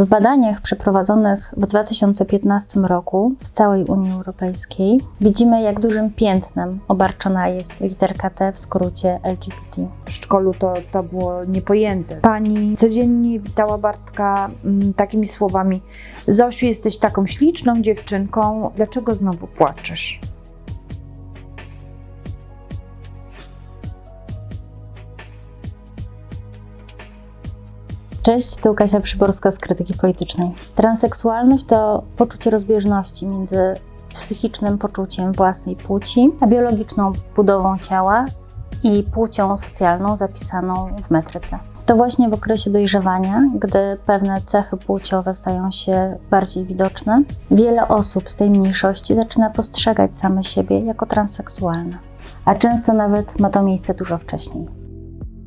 W badaniach przeprowadzonych w 2015 roku w całej Unii Europejskiej widzimy, jak dużym piętnem obarczona jest literka T w skrócie LGBT. W przedszkolu to, to było niepojęte. Pani codziennie witała Bartka mm, takimi słowami: Zosiu, jesteś taką śliczną dziewczynką, dlaczego znowu płaczesz? Cześć, tu Kasia Przyborska z Krytyki Politycznej. Transseksualność to poczucie rozbieżności między psychicznym poczuciem własnej płci, a biologiczną budową ciała i płcią socjalną zapisaną w metryce. To właśnie w okresie dojrzewania, gdy pewne cechy płciowe stają się bardziej widoczne, wiele osób z tej mniejszości zaczyna postrzegać same siebie jako transseksualne, a często nawet ma to miejsce dużo wcześniej.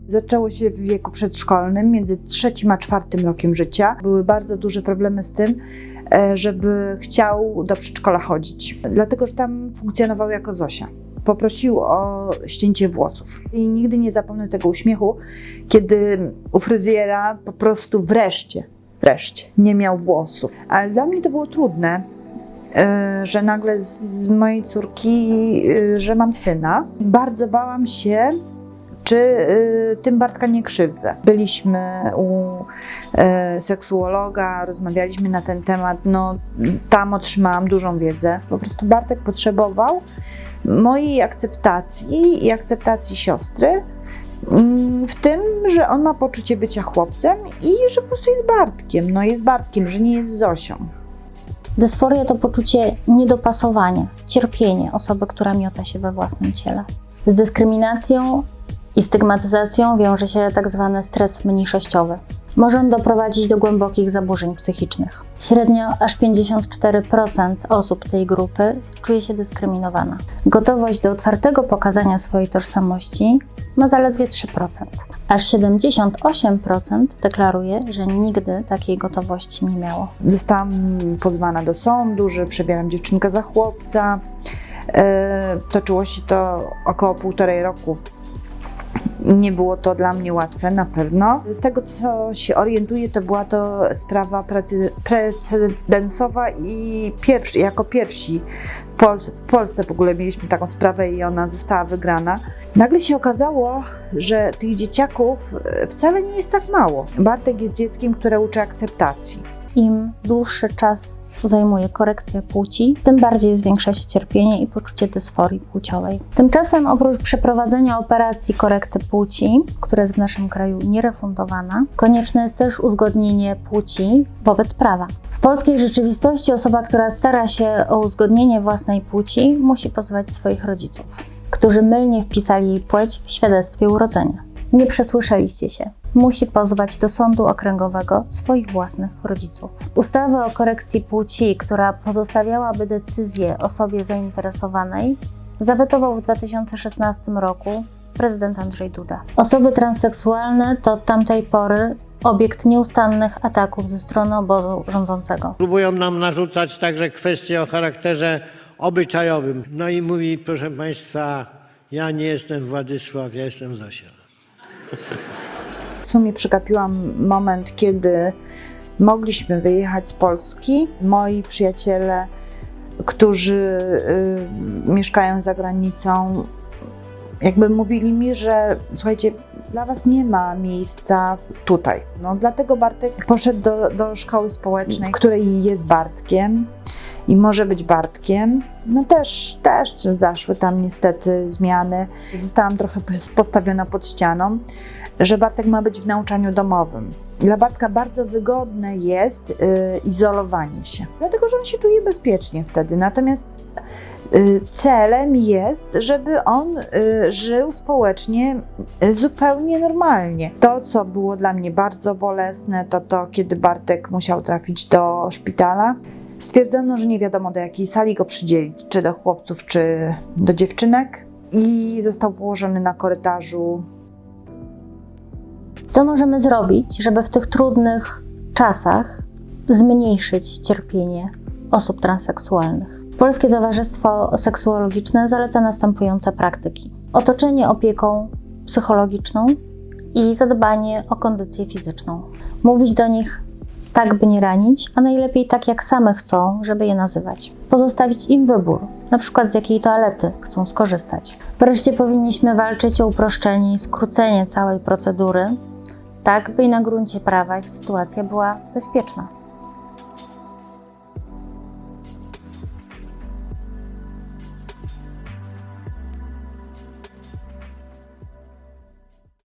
Zaczęło się w wieku przedszkolnym, między trzecim a czwartym rokiem życia. Były bardzo duże problemy z tym, e, żeby chciał do przedszkola chodzić, dlatego że tam funkcjonował jako Zosia. Poprosił o ścięcie włosów. I nigdy nie zapomnę tego uśmiechu, kiedy u fryzjera po prostu wreszcie, wreszcie nie miał włosów. Ale dla mnie to było trudne, e, że nagle z mojej córki, e, że mam syna. Bardzo bałam się, czy y, tym Bartka nie krzywdzę. Byliśmy u y, seksuologa, rozmawialiśmy na ten temat, no tam otrzymałam dużą wiedzę. Po prostu Bartek potrzebował mojej akceptacji i akceptacji siostry mm, w tym, że on ma poczucie bycia chłopcem i że po prostu jest Bartkiem. No jest Bartkiem, że nie jest Zosią. Dysforia to poczucie niedopasowania, cierpienie osoby, która miota się we własnym ciele. Z dyskryminacją i stygmatyzacją wiąże się tak zwany stres mniejszościowy. Może on doprowadzić do głębokich zaburzeń psychicznych. Średnio aż 54% osób tej grupy czuje się dyskryminowana. Gotowość do otwartego pokazania swojej tożsamości ma zaledwie 3%. Aż 78% deklaruje, że nigdy takiej gotowości nie miało. Zostałam pozwana do sądu, że przebieram dziewczynkę za chłopca. E, toczyło się to około półtorej roku. Nie było to dla mnie łatwe, na pewno. Z tego, co się orientuję, to była to sprawa precedensowa i pierwszy, jako pierwsi w Polsce, w Polsce w ogóle mieliśmy taką sprawę i ona została wygrana. Nagle się okazało, że tych dzieciaków e, wcale nie jest tak mało. Bartek jest dzieckiem, które uczy akceptacji. Im dłuższy czas zajmuje korekcja płci, tym bardziej zwiększa się cierpienie i poczucie dysforii płciowej. Tymczasem oprócz przeprowadzenia operacji korekty płci, która jest w naszym kraju nierefundowana, konieczne jest też uzgodnienie płci wobec prawa. W polskiej rzeczywistości osoba, która stara się o uzgodnienie własnej płci, musi pozwać swoich rodziców, którzy mylnie wpisali jej płeć w świadectwie urodzenia. Nie przesłyszeliście się. Musi pozwać do sądu okręgowego swoich własnych rodziców. Ustawę o korekcji płci, która pozostawiałaby decyzję osobie zainteresowanej, zawetował w 2016 roku prezydent Andrzej Duda. Osoby transseksualne to od tamtej pory obiekt nieustannych ataków ze strony obozu rządzącego. Próbują nam narzucać także kwestie o charakterze obyczajowym. No i mówi, proszę Państwa, ja nie jestem Władysław, ja jestem Zosia. W sumie przegapiłam moment, kiedy mogliśmy wyjechać z Polski. Moi przyjaciele, którzy y, mieszkają za granicą, jakby mówili mi, że słuchajcie, dla was nie ma miejsca tutaj. No, dlatego Bartek poszedł do, do szkoły społecznej, w której jest Bartkiem i może być Bartkiem. No też, też zaszły tam niestety zmiany. Zostałam trochę postawiona pod ścianą, że Bartek ma być w nauczaniu domowym. Dla Bartka bardzo wygodne jest y, izolowanie się, dlatego że on się czuje bezpiecznie wtedy. Natomiast y, celem jest, żeby on y, żył społecznie y, zupełnie normalnie. To, co było dla mnie bardzo bolesne, to to, kiedy Bartek musiał trafić do szpitala. Stwierdzono, że nie wiadomo do jakiej sali go przydzielić, czy do chłopców, czy do dziewczynek. I został położony na korytarzu. Co możemy zrobić, żeby w tych trudnych czasach zmniejszyć cierpienie osób transseksualnych? Polskie Towarzystwo Seksuologiczne zaleca następujące praktyki: otoczenie opieką psychologiczną i zadbanie o kondycję fizyczną. Mówić do nich tak by nie ranić, a najlepiej tak jak same chcą, żeby je nazywać. Pozostawić im wybór, na przykład z jakiej toalety chcą skorzystać. Wreszcie powinniśmy walczyć o uproszczenie i skrócenie całej procedury, tak by na gruncie prawa ich sytuacja była bezpieczna.